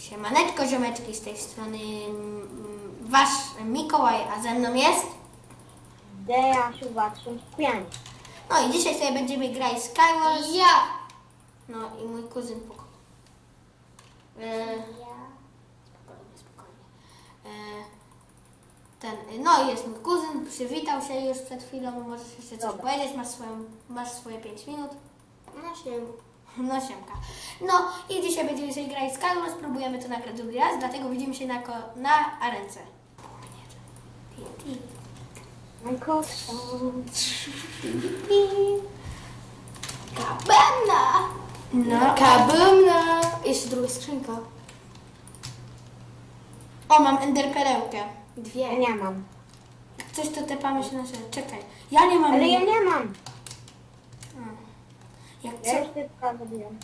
Siemaneczko, ziomeczki, z tej strony mm, wasz Mikołaj, a ze mną jest... Dea Szubaczą w pianie. No i dzisiaj sobie będziemy grać Skywars. Ja! No i mój kuzyn poko. E, spokojnie, spokojnie. E, ten, no i jest mój kuzyn, przywitał się już przed chwilą, możesz jeszcze coś Dobra. powiedzieć, masz, swoją, masz swoje 5 minut. No się. No siemka. No i dzisiaj będziemy sobie grać Skywars, spróbujemy to nagrać drugi raz, dlatego widzimy się na, ko- na arence. Kabana! No, Kabumna! Jeszcze druga skrzynka. o mam enderperełkę. Dwie. Ja nie mam. Coś to tepamy się na. Czekaj, ja nie mam. Ale ja nie mam. Jak Ja co? już zrobiłem.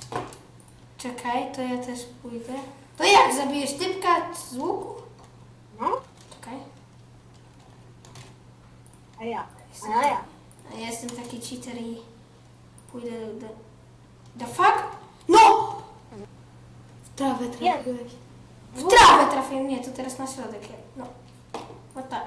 Czekaj, to ja też pójdę. To jak, zabijesz typka z łuku? No? Czekaj. A ja. A ja. A ja jestem taki cheater i pójdę do... The fuck? No! W trawę trafiłeś. W trawę trafiłem. Nie, to teraz na środek. No. No tak.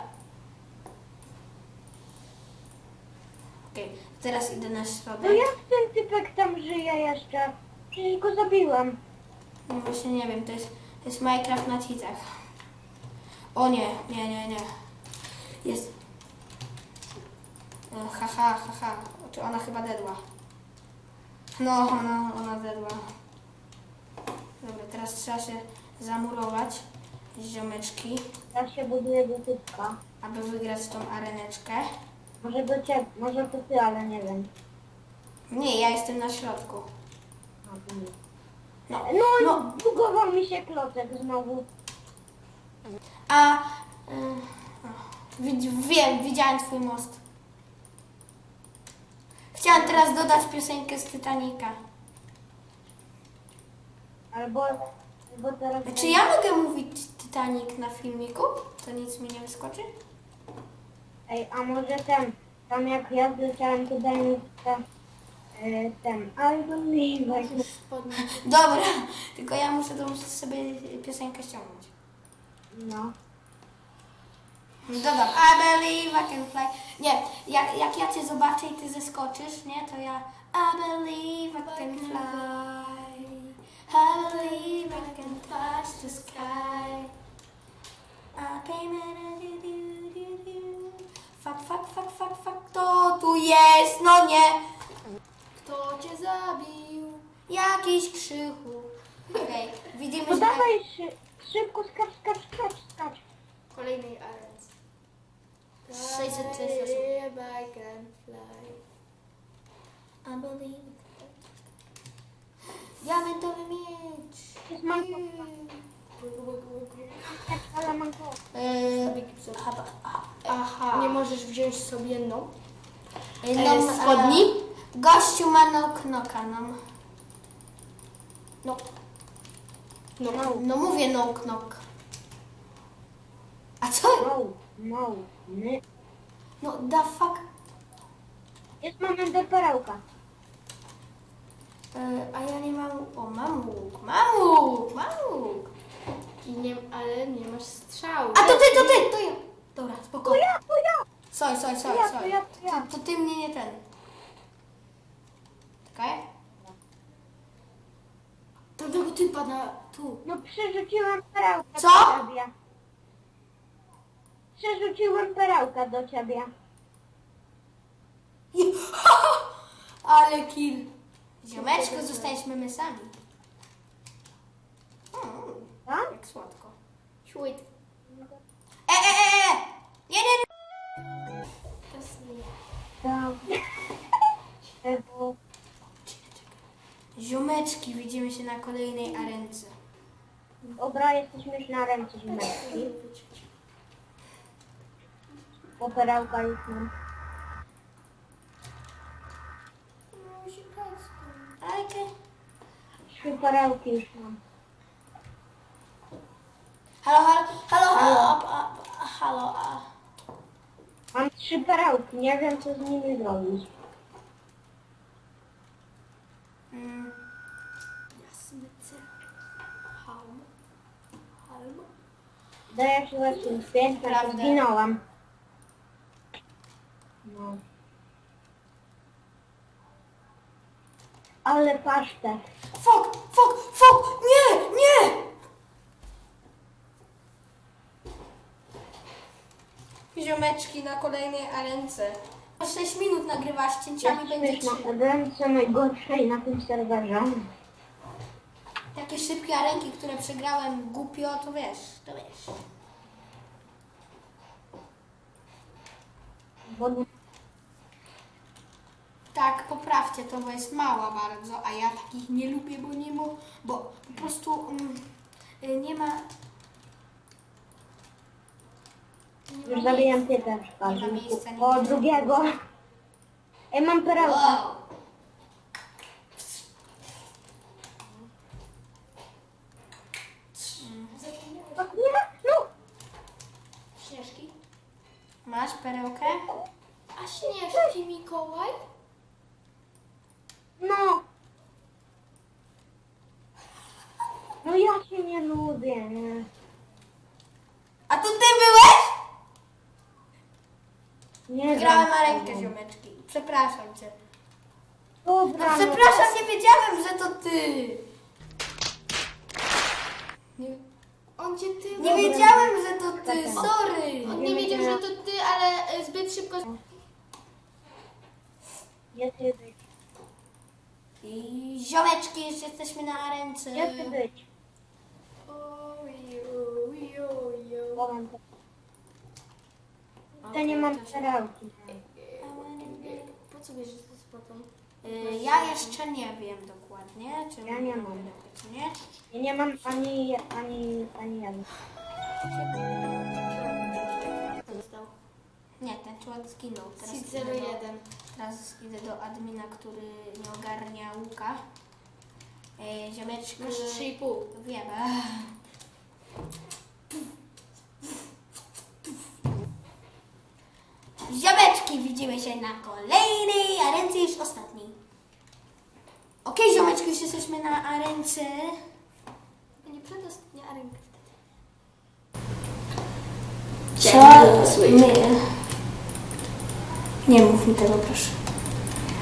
Okej, teraz idę na No środek. jak ten typek tam żyje jeszcze? Przecież go zabiłem. No właśnie nie wiem, to jest, to jest Minecraft na cheatach. O nie, nie, nie, nie. Jest. E, Haha, haha. Czy ona chyba dedła? No, ona, ona dedła. Dobra, teraz trzeba się zamurować ziomeczki, Ja się buduję do typka. aby wygrać tą areneczkę. Może do ciebie, może to ty, ale nie wiem. Nie, ja jestem na środku. A, to nie. No, No, no. no. bugował mi się klocek znowu. A... Widz- wiem, widziałem twój most. Chciałam teraz dodać piosenkę z Titanica. Albo, albo teraz... Czy ja mogę mówić Titanic na filmiku? To nic mi nie wyskoczy? Ej, a może ten, tam jak ja zleciałem, to daj mi ten, e, ten, I believe I can... Dobra, tylko ja muszę tą sobie piosenkę ściągnąć. No. Dodam, I believe I can fly. Nie, jak, jak ja cię zobaczę i ty zeskoczysz, nie, to ja I believe I can fly. I believe I can touch the sky. I a do do do do. Jest? No nie! Kto cię zabił? Jakiś krzychu. Okej, widzimy To się. na- dawaj szy, szybko skacz, skacz, skacz, skacz. Kolejnej arence. 630 osób. If I can fly. I believe. Diamentowy miecz. Jest ale. Yy, aha, aha. Nie możesz wziąć sobie no. E, no, spodni? e, Gościu ma no knoka nam. No, No. no mówię no knock. A co? No, no, nie. No the fuck? Jest moment do perełka. Yy, a ja nie mam... O, mam łuk, mam łuk, mam łuk. I nie, ale nie masz strzału. A to ty, to ty, to ja. Dobra, To spokojnie. ja, to ja. Soj, soj, soj, ja, to soj. ja, to ja. To, to ty mnie nie ten. Czekaj. Tamtego typa na tu. No przerzuciłem perełkę Co? do ciebie. Przerzuciłem perełkę do ciebie. Ale kill. Ziomeczko, zostaliśmy my sami. Mm, Tak? jak słodko. Świt. E, e, e, e! Nie, nie, nie. Ziomeczki, widzimy się na kolejnej arence. Dobra, jesteśmy już na ręce ziemeczki. Bo perełka już mam. Okej. Trzy perełki już mam. Halo, halo, halo, halo, a, a, halo, a. Mam trzy perełki, nie wiem co z nimi zrobić. Mm, Jasny cel. Haum. Daję się właśnie to Prawda. zginąłam. No. Ale pasztet. Fok, fok, fok! Nie, nie! Ziomeczki na kolejnej arence. 6 minut nagrywasz, cięciami będzie 3. Śmieszno, ręce najgorszej na tym serwerze. Takie szybkie arenki, które przegrałem głupio, to wiesz, to wiesz. Bo Tak, poprawcie to, bo jest mała bardzo, a ja takich nie lubię, bo nie mo, bo po prostu mm, y, nie ma... Nie Już ma zabijam Nie ma miejsca, nie O, drugiego. Ej, mam perełkę. Wow. O, Nie, no. Śnieżki. Masz perełkę? A śnieżki, Mikołaj? No. No ja się nie lubię, nie. A to ty byłeś? Nie Grałem arenkę, tego. ziomeczki. Przepraszam cię. No, Dobra, no przepraszam, nie wiedziałem, że to ty. Nie, On cię ty... nie wiedziałem, że to ty, Tak. sorry. On nie wiedział, że to ty, ale e, zbyt szybko... Ja być. I ziomeczki, już jesteśmy na arence. Ja chcę być. Bo mam to. To nie mam perełki. Po co wiesz, że to jest potem? Y, Ja jeszcze nie wiem dokładnie, czy Ja nie mam. czy nie. Ja nie mam ani, ani, ani jednej. Został? Nie, ten człowiek zginął. Teraz idę, do, 01. teraz idę do admina, który nie ogarnia łuka. Y, Ziomeczki... Masz 3,5. Wiem. Ziomeczki, widzimy się na kolejnej arence już ostatniej. Już jesteśmy na arence. Nie przedostatnia arenka wtedy. Co? Nie. Nie mów mi tego, proszę.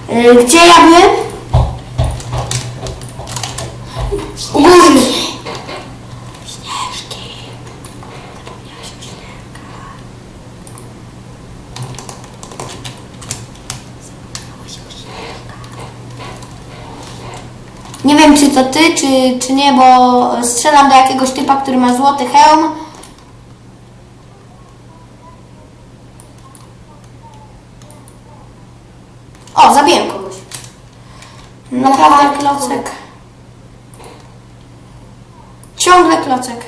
E, Gdzie ja byłem? Nie wiem, czy to ty, czy, czy nie, bo strzelam do jakiegoś typa, który ma złoty hełm. O, zabiłem kogoś. Naprawdę klocek. Ciągle klocek.